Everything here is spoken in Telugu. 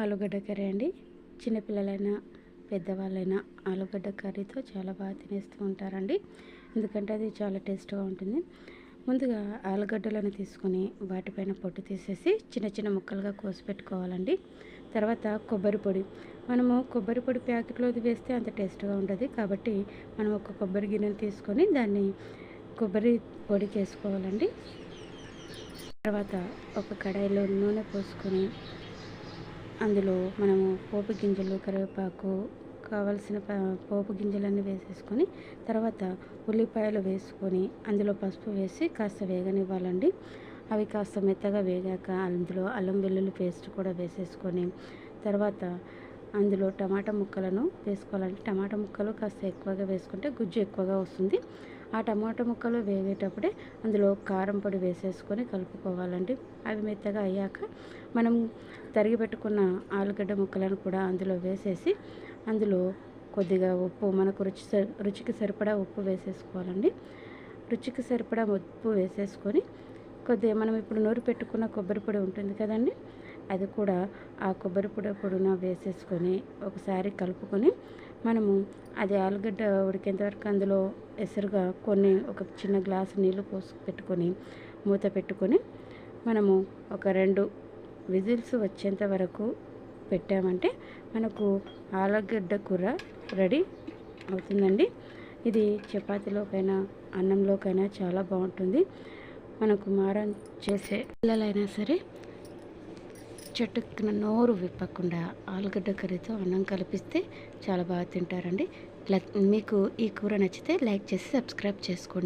ఆలుగడ్డ కర్రీ అండి. చిన్నపిల్లలైనా పెద్దవాళ్ళైనా ఆలుగడ్డ కర్రీతో చాలా బాగా తినేస్తూ ఉంటారండి. ఎందుకంటే అది చాలా టేస్ట్గా ఉంటుంది. ముందుగా ఆలుగడ్డలను తీసుకొని వాటిపైన పొట్టు తీసేసి చిన్న చిన్న ముక్కలుగా కోసి పెట్టుకోవాలండి. తర్వాత కొబ్బరి పొడి. మనము కొబ్బరి పొడి ప్యాకెట్లోది వేస్తే అంత టేస్ట్గా ఉంటుంది కాబట్టి మనం ఒక కొబ్బరి గిన్నెను తీసుకొని దాన్ని కొబ్బరి పొడి చేసుకోవాలండి. తర్వాత ఒక కడాయిలో నూనె పోసుకొని అందులో మనము పోపు గింజలు కరివేపాకు కావలసిన పోపు గింజలన్నీ వేసేసుకొని తర్వాత ఉల్లిపాయలు వేసుకొని అందులో పసుపు వేసి కాస్త వేగనివ్వాలండి. అవి కాస్త మెత్తగా వేగాక అందులో అల్లం వెల్లుల్లి పేస్ట్ కూడా వేసేసుకొని తర్వాత అందులో టమాటా ముక్కలను వేసుకోవాలండి. టమాటా ముక్కలు కాస్త ఎక్కువగా వేసుకుంటే గుజ్జు ఎక్కువగా వస్తుంది. ఆ టమాటా ముక్కలు వేగేటప్పుడే అందులో కారం పొడి వేసేసుకొని కలుపుకోవాలండి. అవి మెత్తగా అయ్యాక మనం తరిగి పెట్టుకున్న ఆలుగడ్డ ముక్కలను కూడా అందులో వేసేసి అందులో కొద్దిగా ఉప్పు మనకు రుచి సరి- రుచికి సరిపడా ఉప్పు వేసేసుకోవాలండి. రుచికి సరిపడా ఉప్పు వేసేసుకొని కొద్దిగా మనం ఇప్పుడు నూరు పెట్టుకున్న కొబ్బరి పొడి ఉంటుంది కదండి అది కూడా ఆ కొబ్బరి పొడి పొడిన వేసేసుకొని ఒకసారి కలుపుకొని మనము అది ఆలుగడ్డ ఉడికేంతవరకు అందులో ఎసరుగా కొన్ని ఒక చిన్న గ్లాసు నీళ్ళు పోసి పెట్టుకొని మూత పెట్టుకొని మనము ఒక రెండు విజిల్స్ వచ్చేంత వరకు పెట్టామంటే మనకు ఆలుగడ్డ కూర రెడీ అవుతుందండి. ఇది చపాతీలోకైనా అన్నంలోకైనా చాలా బాగుంటుంది. మనకు మారం చేసే పిల్లలైనా సరే చెట్టుకున్న నోరు విప్పకుండా ఆలుగడ్డ కర్రీతో అన్నం కలిపిస్తే చాలా బాగా తింటారండి. మీకు ఈ కూర నచ్చితే లైక్ చేసి సబ్స్క్రైబ్ చేసుకోండి.